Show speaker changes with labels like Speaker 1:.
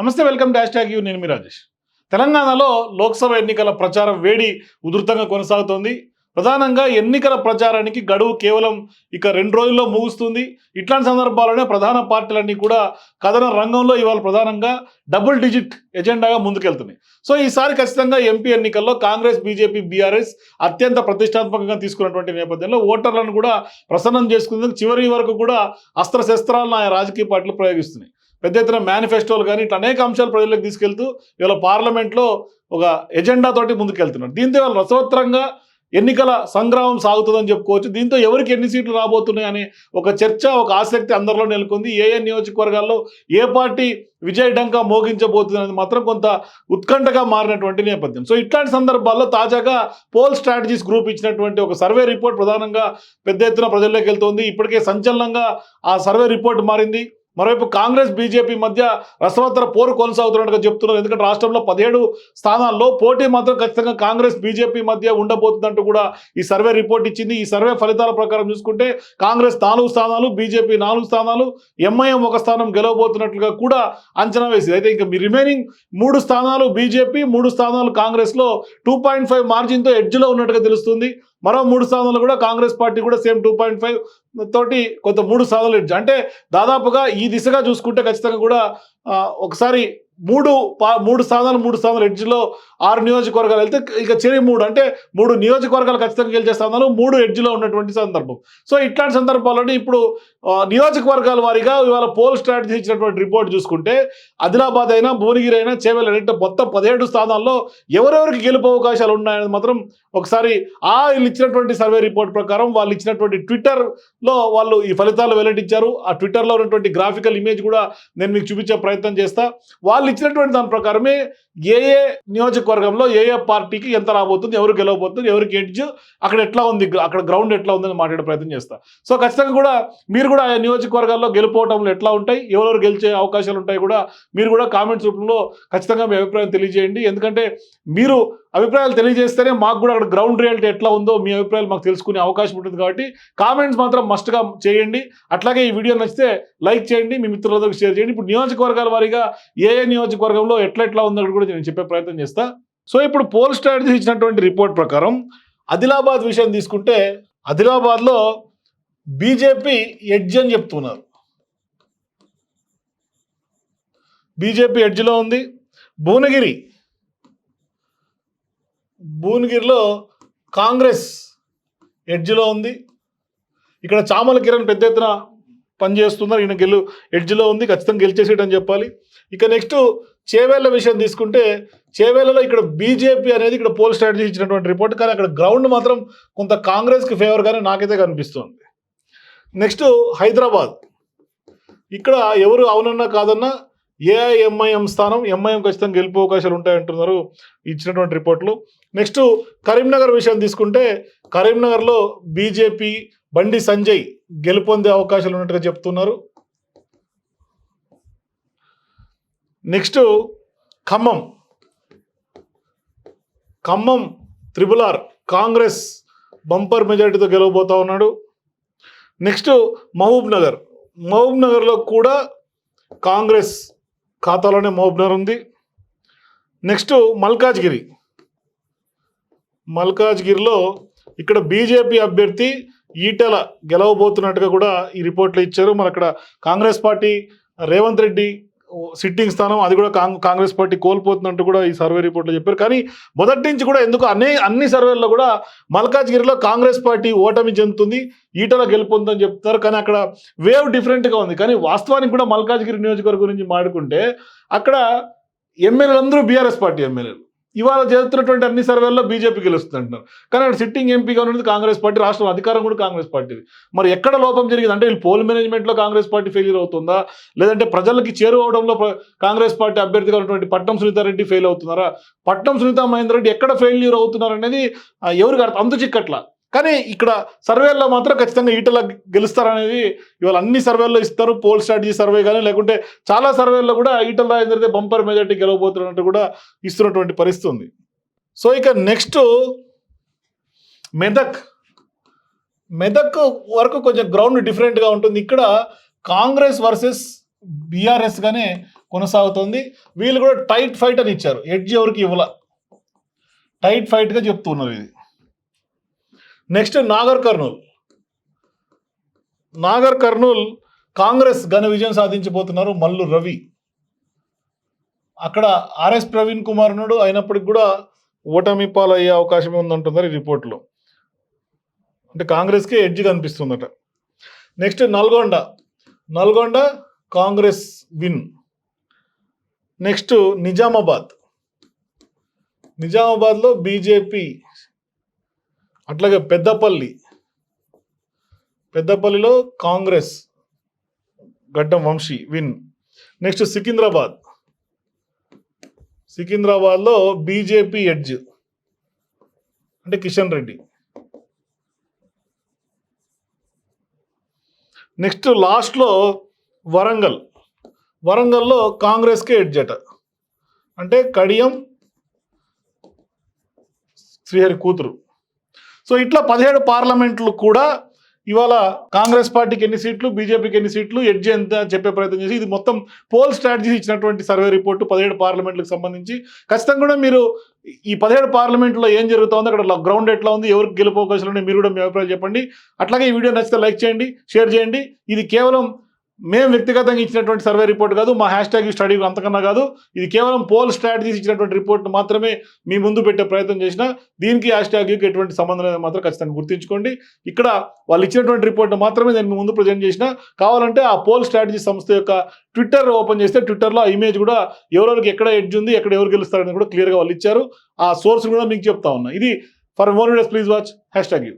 Speaker 1: నమస్తే welcome dash tag you నేను మీ రాజేష్. తెలంగాణలో లోక్సభ ఎన్నికల ప్రచారం వేడి ఉధృతంగా కొనసాగుతోంది. ప్రధానంగా ఎన్నికల ప్రచారానికి గడువు కేవలం ఇక రెండు రోజుల్లో ముగుస్తుంది. ఇట్లాంటి సందర్భాల్లోనే ప్రధాన పార్టీలన్నీ కూడా కథన రంగంలో ఇవాళ ప్రధానంగా డబుల్ డిజిట్ ఎజెండాగా ముందుకెళ్తున్నాయి. సో ఈసారి ఖచ్చితంగా ఎంపీ ఎన్నికల్లో కాంగ్రెస్ బీజేపీ బీఆర్ఎస్ అత్యంత ప్రతిష్టాత్మకంగా తీసుకున్నటువంటి నేపథ్యంలో ఓటర్లను కూడా ప్రసన్నం చేసుకునేందుకు చివరి వరకు కూడా అస్త్రశస్త్రాలను ఆయా రాజకీయ పార్టీలు ప్రయోగిస్తున్నాయి. పెద్ద ఎత్తున మేనిఫెస్టోలు కానీ ఇట్లా అనేక అంశాలు ప్రజలకు తీసుకెళ్తూ ఇవాళ పార్లమెంట్లో ఒక ఎజెండా తోటి ముందుకెళ్తున్నారు. దీంతో ఇవాళ రసవత్రంగా ఎన్నికల సంగ్రామం సాగుతుందని చెప్పుకోవచ్చు. దీంతో ఎవరికి ఎన్ని సీట్లు రాబోతున్నాయని ఒక చర్చ ఒక ఆసక్తి అందరిలో నెలకొంది. ఏ ఏ నియోజకవర్గాల్లో ఏ పార్టీ విజయడంకా మోగించబోతుంది అనేది మాత్రం కొంత ఉత్కంఠగా మారినటువంటి నేపథ్యం. సో ఇట్లాంటి సందర్భాల్లో తాజాగా పోల్ స్ట్రాటజీస్ గ్రూప్ ఇచ్చినటువంటి ఒక సర్వే రిపోర్ట్ ప్రధానంగా పెద్ద ఎత్తున ప్రజల్లోకి వెళ్తోంది. ఇప్పటికే సంచలనంగా ఆ సర్వే రిపోర్ట్ మారింది. మరోవైపు కాంగ్రెస్ బీజేపీ మధ్య రసవత్తర పోరు కొనసాగుతున్నట్టుగా చెప్తున్నారు. ఎందుకంటే రాష్ట్రంలో పదిహేడు స్థానాల్లో పోటీ మాత్రం ఖచ్చితంగా కాంగ్రెస్ బీజేపీ మధ్య ఉండబోతుందంటూ కూడా ఈ సర్వే రిపోర్ట్ ఇచ్చింది. ఈ సర్వే ఫలితాల ప్రకారం చూసుకుంటే కాంగ్రెస్ నాలుగు స్థానాలు బీజేపీ నాలుగు స్థానాలు ఎంఐఎం ఒక స్థానం గెలవబోతున్నట్లుగా కూడా అంచనా వేసింది. అయితే ఇంకా మీ రిమైనింగ్ మూడు స్థానాలు బీజేపీ మూడు స్థానాలు కాంగ్రెస్లో టూ పాయింట్ ఫైవ్ మార్జిన్తో ఎడ్జ్లో ఉన్నట్టుగా తెలుస్తుంది. మరో మూడు స్థానాలు కూడా కాంగ్రెస్ పార్టీ కూడా సేమ్ టూ పాయింట్ ఫైవ్ తోటి కొంత మూడు స్థానాలు అంటే దాదాపుగా ఈ దిశగా చూసుకుంటే ఖచ్చితంగా కూడా ఒకసారి మూడు పా మూడు స్థానాలు మూడు స్థానాలు ఎడ్జ్లో ఆరు నియోజకవర్గాలు వెళ్తే ఇక చివరి మూడు అంటే మూడు నియోజకవర్గాలు ఖచ్చితంగా గెలిచే స్థానాలు మూడు ఎడ్జ్లో ఉన్నటువంటి సందర్భం. సో ఇట్లాంటి సందర్భాల్లోనే ఇప్పుడు నియోజకవర్గాల వారీగా ఇవాళ పోల్ స్ట్రాటజీ ఇచ్చినటువంటి రిపోర్ట్ చూసుకుంటే ఆదిలాబాద్ అయినా భువనగిరి అయినా చేవెళ్ళ అంటే మొత్తం పదిహేడు స్థానాల్లో ఎవరెవరికి గెలుపు అవకాశాలు ఉన్నాయని మాత్రం ఒకసారి ఆ వీళ్ళు ఇచ్చినటువంటి సర్వే రిపోర్ట్ ప్రకారం వాళ్ళు ఇచ్చినటువంటి ట్విట్టర్లో వాళ్ళు ఈ ఫలితాలు వెల్లడించారు. ఆ ట్విట్టర్లో ఉన్నటువంటి గ్రాఫికల్ ఇమేజ్ కూడా నేను మీకు చూపించే ప్రయత్నం చేస్తా. వాళ్ళు ఇచ్చినటువంటి దాని ప్రకారమే ఏ ఏ నియోజకవర్గంలో ఏ ఏ పార్టీకి ఎంత రాబోతుంది ఎవరు గెలవబోతుంది ఎవరికి ఎడ్జ్ అక్కడ ఎట్లా ఉంది అక్కడ గ్రౌండ్ ఎట్లా ఉందని మాట్లాడే ప్రయత్నం చేస్తా. సో ఖచ్చితంగా కూడా మీరు కూడా ఆ నియోజకవర్గాల్లో గెలిపోవటంలో ఎట్లా ఉంటాయి ఎవరెవరు గెలిచే అవకాశాలు ఉంటాయి కూడా మీరు కూడా కామెంట్స్ రూపంలో ఖచ్చితంగా మీ అభిప్రాయం తెలియజేయండి. ఎందుకంటే మీరు అభిప్రాయాలు తెలియజేస్తేనే మాకు కూడా అక్కడ గ్రౌండ్ రియాలిటీ ఎట్లా ఉందో మీ అభిప్రాయాలు మాకు తెలుసుకునే అవకాశం ఉంటుంది కాబట్టి కామెంట్స్ మాత్రం మస్ట్గా చేయండి. అట్లాగే ఈ వీడియో నచ్చితే లైక్ చేయండి మీ మిత్రులందరికీ షేర్ చేయండి. ఇప్పుడు నియోజకవర్గాల వారీగా ఏ ఏ నియోజకవర్గంలో ఎట్లా ఎట్లా ఉందో కూడా నేను చెప్పే ప్రయత్నం చేస్తా. సో ఇప్పుడు పోల్ స్ట్రాటజీ ఇచ్చినటువంటి రిపోర్ట్ ప్రకారం ఆదిలాబాద్ విషయం తీసుకుంటే ఆదిలాబాద్లో బీజేపీ ఎడ్జ్ అని చెప్తున్నారు. బీజేపీ ఎడ్జ్లో ఉంది. భువనగిరి భువనగిరిలో కాంగ్రెస్ ఎడ్జ్లో ఉంది. ఇక్కడ చామల కిరణ్ పెద్ద ఎత్తున పనిచేస్తున్నారు ఈయన గెలు ఎడ్జ్లో ఉంది. ఖచ్చితంగా గెలిచేసేటని చెప్పాలి. ఇక నెక్స్ట్ చేవేళ్ళ విషయం తీసుకుంటే చేవేళ్ళలో ఇక్కడ బీజేపీ అనేది ఇక్కడ పోల్ స్ట్రాటజీ ఇచ్చినటువంటి రిపోర్ట్. కానీ అక్కడ గ్రౌండ్ మాత్రం కొంత కాంగ్రెస్కి ఫేవర్గానే నాకైతే కనిపిస్తుంది. నెక్స్ట్ హైదరాబాద్. ఇక్కడ ఎవరు అవునన్నా కాదన్నా ఏఐఎంఐఎం స్థానం ఎంఐఎం ఖచ్చితంగా గెలిపే అవకాశాలు ఉంటాయంటున్నారు ఇచ్చినటువంటి రిపోర్ట్లు. నెక్స్ట్ కరీంనగర్ విషయం తీసుకుంటే కరీంనగర్లో బీజేపీ బండి సంజయ్ గెలుపొందే అవకాశాలు ఉన్నట్టుగా చెప్తున్నారు. Next Khammam. Khammam triple R Congress bumper మెజారిటీతో గెలవబోతా ఉన్నాడు. నెక్స్ట్ మహబూబ్ నగర్. మహబూబ్ నగర్లో కూడా కాంగ్రెస్ ఖాతాలోనే మహబూబ్ నగర్ ఉంది. నెక్స్ట్ మల్కాజ్గిరి. మల్కాజ్గిరిలో ఇక్కడ బీజేపీ అభ్యర్థి ఈటెల గెలవబోతున్నట్టుగా కూడా ఈ రిపోర్ట్లో ఇచ్చారు. మరి అక్కడ కాంగ్రెస్ పార్టీ రేవంత్ రెడ్డి సిట్టింగ్ స్థానం అది కూడా కాంగ్ కాంగ్రెస్ పార్టీ కోల్పోతున్నట్టు కూడా ఈ సర్వే రిపోర్ట్లో చెప్పారు. కానీ మొదటి నుంచి కూడా ఎందుకు అన్ని అన్ని సర్వేల్లో కూడా మల్కాజ్గిరిలో కాంగ్రెస్ పార్టీ ఓటమి చెందుతుంది ఈటల గెలుపొందని చెప్తారు. కానీ అక్కడ వేవ్ డిఫరెంట్గా ఉంది. కానీ వాస్తవానికి కూడా మల్కాజ్గిరి నియోజకవర్గం గురించి మాట్లాడుకుంటే అక్కడ ఎమ్మెల్యేలు అందరూ బీఆర్ఎస్ పార్టీ ఎమ్మెల్యేలు. ఇవాళ చేస్తున్నటువంటి అన్ని సర్వేల్లో బీజేపీ గెలుస్తుంది అంటున్నారు. కానీ అక్కడ సిట్టింగ్ ఎంపీగా ఉన్నది కాంగ్రెస్ పార్టీ రాష్ట్రం అధికారం కూడా కాంగ్రెస్ పార్టీది. మరి ఎక్కడ లోపం జరిగింది? అంటే వీళ్ళు పోల్ మేనేజ్మెంట్లో కాంగ్రెస్ పార్టీ ఫెయిల్ అవుతుందా? లేదంటే ప్రజలకి చేరువవడంలో కాంగ్రెస్ పార్టీ అభ్యర్థిగా ఉన్నటువంటి పట్నం సునీతారెడ్డి ఫెయిల్ అవుతున్నారా? పట్నం సునీతా మహేందర్ రెడ్డి ఎక్కడ ఫెయిల్యూర్ అవుతున్నారు అనేది ఆ, ఎవరికి అంతు చిక్కట్లా. కానీ ఇక్కడ సర్వేల్లో మాత్రం ఖచ్చితంగా ఈటల గెలుస్తారనేది ఇవాళ అన్ని సర్వేల్లో ఇస్తారు. పోల్ స్ట్రాటజీ సర్వే కానీ లేకుంటే చాలా సర్వేల్లో కూడా ఈటల రాజేంద్రదే బంపర్ మెజార్టీ గెలవబోతున్నట్టు కూడా ఇస్తున్నటువంటి పరిస్థితి ఉంది సో ఇక నెక్స్ట్ మెదక్. మెదక్ వరకు కొంచెం గ్రౌండ్ డిఫరెంట్గా ఉంటుంది. ఇక్కడ కాంగ్రెస్ వర్సెస్ బీఆర్ఎస్గానే కొనసాగుతుంది కొనసాగుతోంది. వీళ్ళు కూడా టైట్ ఫైట్ అని ఇచ్చారు. ఎడ్జ్ ఎవరికి ఇవ్వాల? టైట్ ఫైట్గా చెప్తున్నారు ఇది. నెక్స్ట్ నాగర్ కర్నూల్. నాగర్ కర్నూల్ కాంగ్రెస్ ఘన విజయం సాధించబోతున్నారు మల్లు రవి. అక్కడ ఆర్ఎస్ ప్రవీణ్ కుమార్ ఉన్నాడు అయినప్పటికి కూడా ఓటమి పాలయ్యే అవకాశం ఉందంటున్నారు ఈ రిపోర్ట్లో. అంటే కాంగ్రెస్కి edge కనిపిస్తుందట. Next Nalgonda. Nalgonda Congress win. Next Nizamabad. నిజామాబాద్లో బీజేపీ అట్లాగే పెద్దపల్లి. పెద్దపల్లిలో కాంగ్రెస్ గడ్డం వంశీ విన్. నెక్స్ట్ సికింద్రాబాద్. సికింద్రాబాద్లో బీజేపీ ఎడ్జ్. అంటే కిషన్ రెడ్డి. నెక్స్ట్ లాస్ట్లో వరంగల్. వరంగల్లో కాంగ్రెస్కే ఎడ్జ్ అట. అంటే కడియం శ్రీహరి కూతురు. సో ఇట్లా పదిహేడు పార్లమెంట్లు కూడా ఇవాళ కాంగ్రెస్ పార్టీకి ఎన్ని సీట్లు బీజేపీకి ఎన్ని సీట్లు ఎడ్జ్ ఎంత చెప్పే ప్రయత్నం చేసి ఇది మొత్తం పోల్ స్ట్రాటజీ ఇచ్చినటువంటి సర్వే రిపోర్టు పదిహేడు పార్లమెంట్లకు సంబంధించి. ఖచ్చితంగా కూడా మీరు ఈ పదిహేడు పార్లమెంట్లో ఏం జరుగుతుంది అక్కడ గ్రౌండ్ ఎట్లా ఉంది ఎవరికి గెలుపు అవకాశాలు ఉన్నాయి మీరు కూడా మీ అభిప్రాయాలు చెప్పండి. అట్లాగే ఈ వీడియో నచ్చితే లైక్ చేయండి షేర్ చేయండి. ఇది కేవలం మేము వ్యక్తిగతంగా ఇచ్చినటువంటి సర్వే రిపోర్ట్ కాదు మా హ్యాష్ ట్యాగ్ స్టడీ అంతకన్నా కాదు ఇది కేవలం పోల్ స్ట్రాటజీస్ ఇచ్చినటువంటి రిపోర్ట్ మాత్రమే మీ ముందు పెట్టే ప్రయత్నం చేసిన దీనికి హ్యాష్ ట్యాగ్కి ఎటువంటి సంబంధం లేదని మాత్రం ఖచ్చితంగా గుర్తుంచుకోండి. ఇక్కడ వాళ్ళు ఇచ్చినటువంటి రిపోర్ట్ మాత్రమే నేను మీ ముందు ప్రజెంట్ చేసిన కావాలంటే ఆ పోల్ స్ట్రాటజీ సంస్థ యొక్క ట్విట్టర్ ఓపెన్ చేస్తే ట్విట్టర్లో ఆ ఇమేజ్ కూడా ఎవరెవరికి ఎక్కడ ఎడ్జ్ ఉంది ఎక్కడ ఎవరు గెలుస్తారని కూడా క్లియర్గా వాళ్ళు ఇచ్చారు. ఆ సోర్స్ కూడా మీకు చెప్తా ఉన్నా. ఇది for more videos please watch hashtag you